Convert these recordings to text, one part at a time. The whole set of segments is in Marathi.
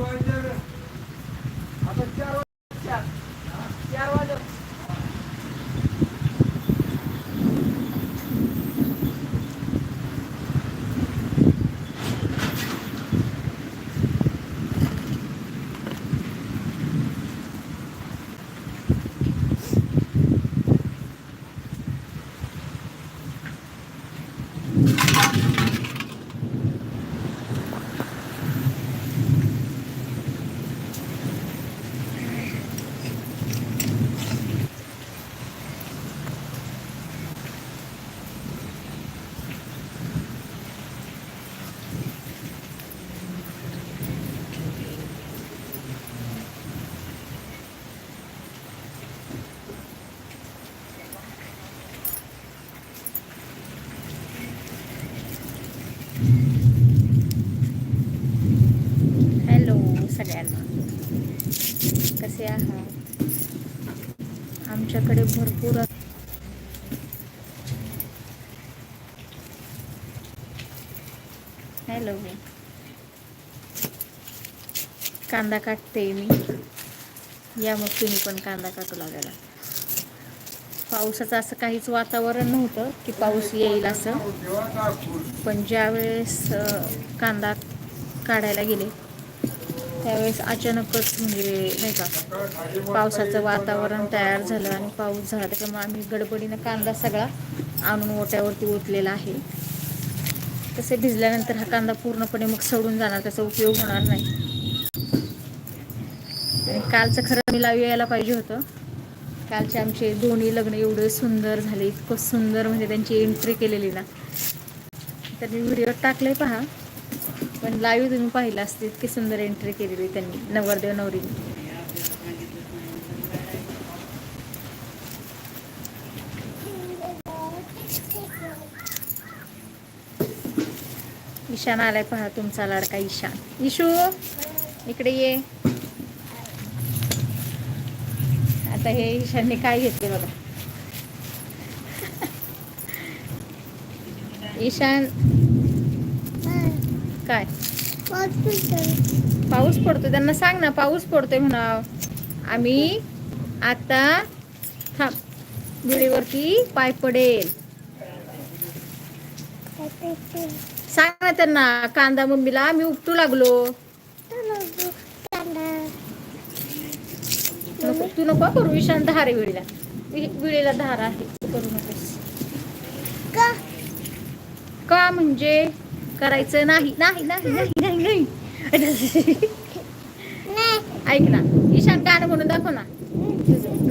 आता सगळ्यांना. कसे आहात? आमच्याकडे भरपूर हॅलो. कांदा काटते मी. या मग तुम्ही पण कांदा काटू लागायला पावसाचं असं काहीच वातावरण नव्हतं की पाऊस येईल असं. पण ज्यावेळेस कांदा काढायला गेले त्यावेळेस अचानकच म्हणजे नाही का पावसाचं वातावरण तयार झालं आणि पाऊस झाला. त्याच्यामुळे आम्ही गडबडीनं कांदा सगळा आणून ओट्यावरती ओतलेला आहे. तसे भिजल्यानंतर हा कांदा पूर्णपणे मग सडून जाणार त्याचा उपयोग होणार नाही. आणि कालचं खरं मी लावू यायला पाहिजे होतं. कालचे आमचे दोन्ही लग्न एवढे सुंदर झाले इतकं सुंदर म्हणजे त्यांची एंट्री केलेली ना. तर मी व्हिडिओ टाकले पहा. पण लाईव्ह तुम्ही पाहिलं असते इतकी सुंदर एंट्री केलेली त्यांनी नवरदेव नवरीने. ईशान आलाय पहा तुमचा लाडका ईशान. इशू इकडे ये. आता हे ईशानने काय घेतले बघा. ईशान काय? पाऊस पडतो त्यांना सांग ना पाऊस पडतोय म्हणा आम्ही आता थांब. विडीवरती पाय पडेल. सांग ना त्यांना कांदा मम्मीला मी उपटू लागलो. नको तू नको करू ईशान धार आहे विडीला. वि- विडीला धार आहे. करू नकोस. का म्हणजे? करायचं नाही नाही नाही नाही नाही ऐक ना ईशान गाणं म्हणून दाखव ना.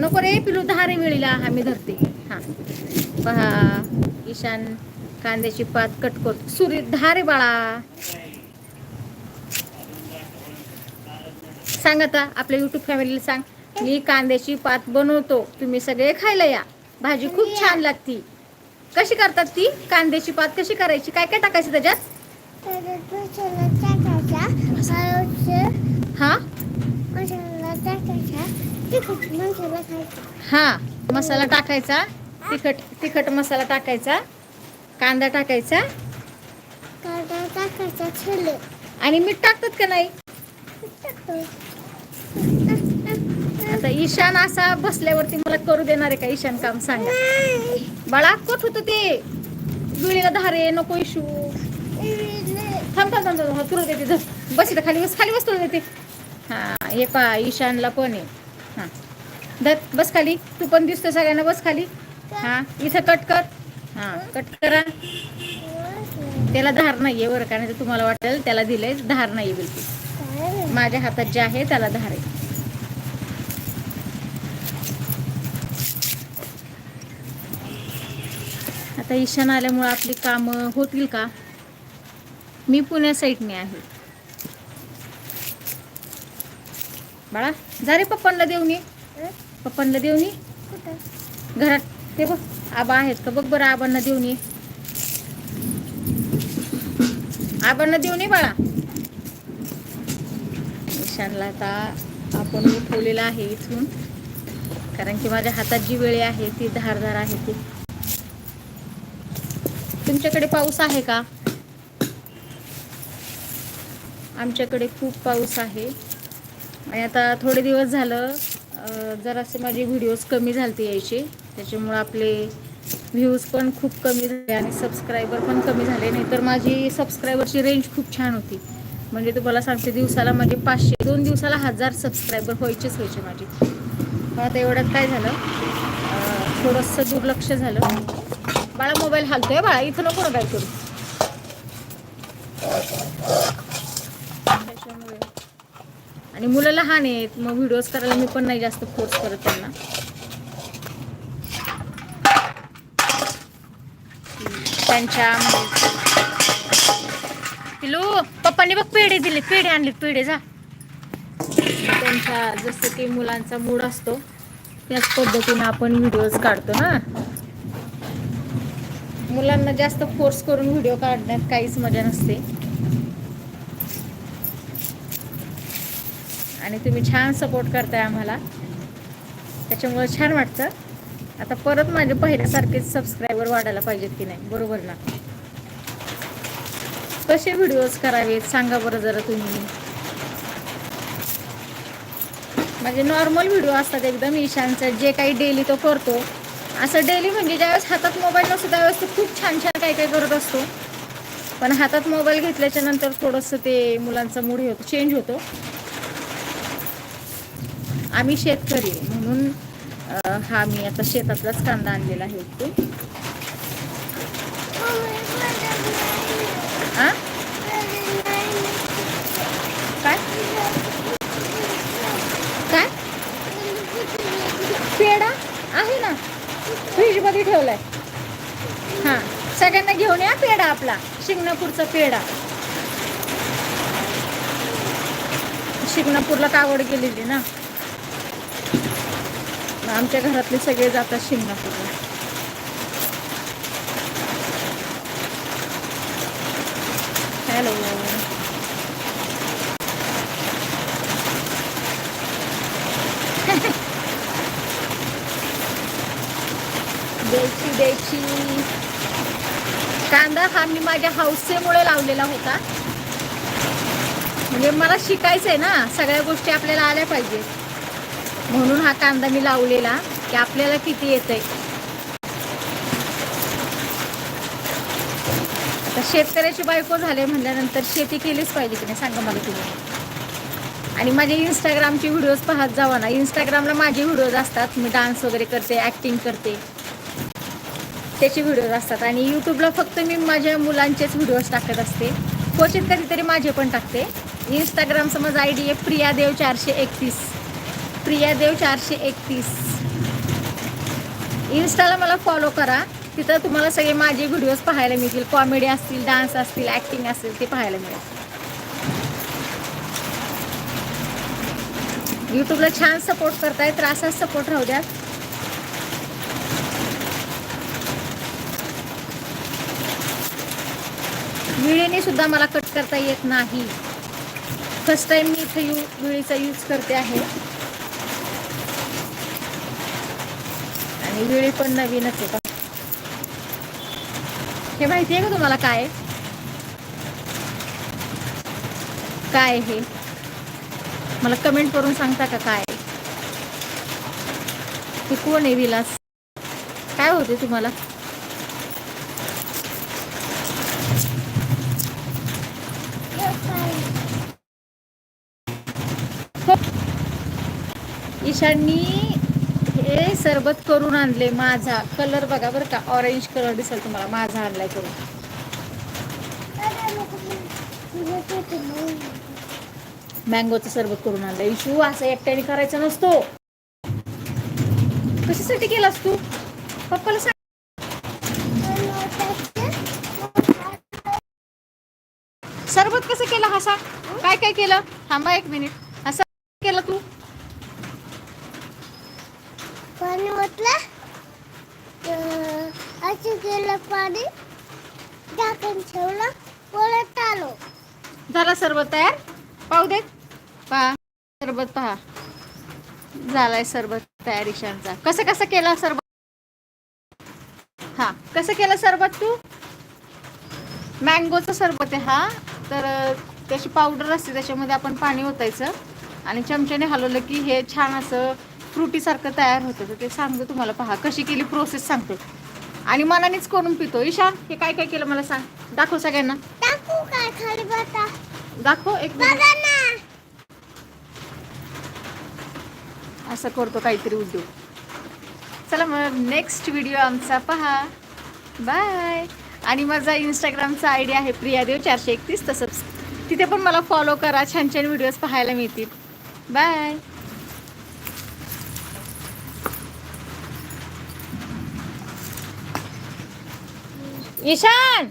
नको रे पिलू धारे वेळीला आम्ही धरते. हा. पहा ईशान कांद्याची पात कट करतो सुरी धारे बाळा. सांग आता आपल्या युट्यूब फॅमिलीला सांग. मी कांद्याची पात बनवतो. तुम्ही सगळे खायला या. भाजी खूप छान लागती. कशी करतात ती? कांद्याची पात कशी करायची? काय काय टाकायचं त्याच्यात? हा? हा मसाला टाकायचा. तिखट तिखट मसाला टाकायचा. कांदा टाकायचा. आणि मीठ टाकतात का नाही? आता ईशान असा बसल्यावरती मला करू देणार आहे का? ईशान काम सांगा. बाळा कोठ होतं ते. जुळीला धारे नको इशू थांब थांब थांब थांब तुला देते धर. बस इथं खाली बस खाली बस तुला देते. हां हे पा ईशानला पण आहे. हां. धर बस खाली. तू पण दिसतो सगळ्यांना बस खाली. हा इथं कट कर. हां कट करा. त्याला धार नाही आहे बरं कारण नाही तर तुम्हाला वाटेल त्याला दिलंय धार नाहीये बिलकुल. माझ्या हातात जे आहे त्याला धार आहे. आता ईशान आल्यामुळे आपली कामं होतील का? मी पुण्या साईडने आहे. बाळा जा रे पप्पांना देऊन ये. पप्पांना देऊन ये. घरात ते बघ आबा आहेत का? बघ बरं आबांना देऊन ये. आबांना देऊन ये बाळा. ईशानला आता आपण उठवलेला आहे इथून. कारण की माझ्या हातात जी वेळ आहे ती धारधार आहे ती. तुमच्याकडे पाऊस आहे का? आमच्याकडे खूप पाऊस आहे. आणि आता थोडे दिवस झालं जरासे माझे व्हिडिओज कमी झालते यायचे. त्याच्यामुळं आपले व्ह्यूज पण खूप कमी झाले आणि सबस्क्रायबर पण कमी झाले. नाही तर माझी सबस्क्रायबरची रेंज खूप छान होती. म्हणजे तुम्हाला सांगते दिवसाला माझे पाचशे दोन दिवसाला हजार सबस्क्रायबर व्हायचेच व्हायचे माझे. पण आता एवढ्यात काय झालं? थोडंसं दुर्लक्ष झालं. बाळा मोबाईल हालतोय बाळा. इथं नको ना काय करू. आणि मुलं लहान आहेत मग व्हिडिओज करायला मी पण नाही जास्त फोर्स करत त्यांना. त्यांच्या पिलू पप्पांनी बघ पेढे दिले. पेढे आणले पेढे जा. त्यांच्या जसं की मुलांचा मूड असतो त्याच पद्धतीने आपण व्हिडिओज काढतो ना मुलांना जास्त फोर्स करून व्हिडिओ काढण्यात काहीच मजा नसते. आणि तुम्ही छान सपोर्ट करताय आम्हाला. त्याच्यामुळे छान वाटतं. आता परत माझे पहिल्यासारखेच सबस्क्रायबर वाढायला पाहिजेत की नाही? बरोबर ना? कसे व्हिडिओज करावेत? सांगा बरं जरा तुम्ही. म्हणजे नॉर्मल व्हिडिओ असतात एकदम ईशानचं जे काही डेली तो करतो. असं डेली म्हणजे ज्यावेळेस हातात मोबाईल नसतो त्यावेळेस तो खूप छान छान काही काही करत असतो. पण हातात मोबाईल घेतल्याच्या नंतर थोडंसं ते मुलांचा मूड होतो चेंज होतो. आम्ही शेतकरी म्हणून हा मी आता शेतातलाच कांदा आणलेला आहे ते आ? काय? काय? पेढा? आहे ना. फ्रीजमध्ये ठेवलाय. हा. सगळ्यांना घेऊन या पेढा आपला. शिंगणापूरचा पेढा. शिंगणापूरला कावड गेलेली ना. आमच्या घरातले सगळे जातात शिंगणापूरला हॅलो. द्यायची द्यायची कांदा हा मी माझ्या हौसेमुळे लावलेला होता. म्हणजे मला शिकायचं आहे ना सगळ्या गोष्टी आपल्याला आल्या पाहिजेत. म्हणून हा कांदा मी लावलेला की आपल्याला किती येतंय. आता शेतकऱ्याची बायको झाले म्हणल्यानंतर शेती केलीच पाहिजे की नाही सांगा मला तुम्ही. आणि माझे इंस्टाग्रामचे व्हिडिओज पाहत जावा ना. इंस्टाग्रामला माझे व्हिडिओज असतात. मी डान्स वगैरे करते ॲक्टिंग करते. त्याचे व्हिडिओज असतात. आणि यूट्यूबला फक्त मी माझ्या मुलांचेच व्हिडिओज टाकत असते. क्वचित कधीतरी माझे पण टाकते. इंस्टाग्रामचं माझं आय डी आहे प्रियादेव चारशे एकतीस. प्रियादेव चारशे एकतीस. इन्स्टाला मला फॉलो करा. तिथं तुम्हाला सगळे माझे व्हिडिओज पाहायला मिळतील. कॉमेडी असतील डान्स असतील ॲक्टिंग असतील ते पाहायला मिळेल. यूट्यूबला छान सपोर्ट करताय तर असाच सपोर्ट राहू द्या. विळीने सुद्धा मला कट करता येत नाही. फर्स्ट टाइम मी इथे यू विळीचा यूज करते आहे. आणि विळी पण नवीनच आहे का हे माहिती आहे का तुम्हाला काय आहे? काय आहे? हे मला कमेंट करून सांगता का काय ते कोण आहे विलास? काय होते तुम्हाला? हो. ईशाननी हे सरबत करून आणले माझा. कलर बघा बरं का ऑरेंज कलर दिसेल तुम्हाला. माझा आणलाय करून. मँगोचं सरबत करून आणलंय. इशू असं एकट्याने करायचा नसतो. कशासाठी केलास तू? पप्पाला सांग. सरबत कसं केलं हा सांग. काय काय केलं? थांबा एक मिनिट असं केलं तू पाणी ओतलं अं, असं केलं पाणी झाकण ठेवलं परत आलो. झाला सरबत तयार? पाहू देत. पहा सरबत पहा. झालाय सरबत तयार ईशानचा. कसं कसं केला सरबत? हा कसं केलं सरबत तू? मँगोचं सरबत आहे हा. तर त्याची पावडर असते त्याच्यामध्ये आपण पाणी ओतायचं. आणि चमच्याने हलवलं की हे छान असं फ्रुटीसारखं तयार होतं. तर ते सांगतो तुम्हाला. पहा कशी केली प्रोसेस सांगतो. आणि मनानेच करून पितो. ईशान हे काय काय केलं मला सांग. दाखव सगळ्यांना. टाकू काय खाली बता दाखव एक मिनिट. बघा ना. असं करतो काहीतरी उद्योग. चला मग नेक्स्ट व्हिडिओ आमचा पहा. बाय आणि माझा इंस्टाग्रामचा आय डी आहे प्रियादेव चारशे एकतीस. तसंच तिथे पण मला फॉलो करा. छान छान व्हिडिओज पाहायला मिळतील. बाय ईशान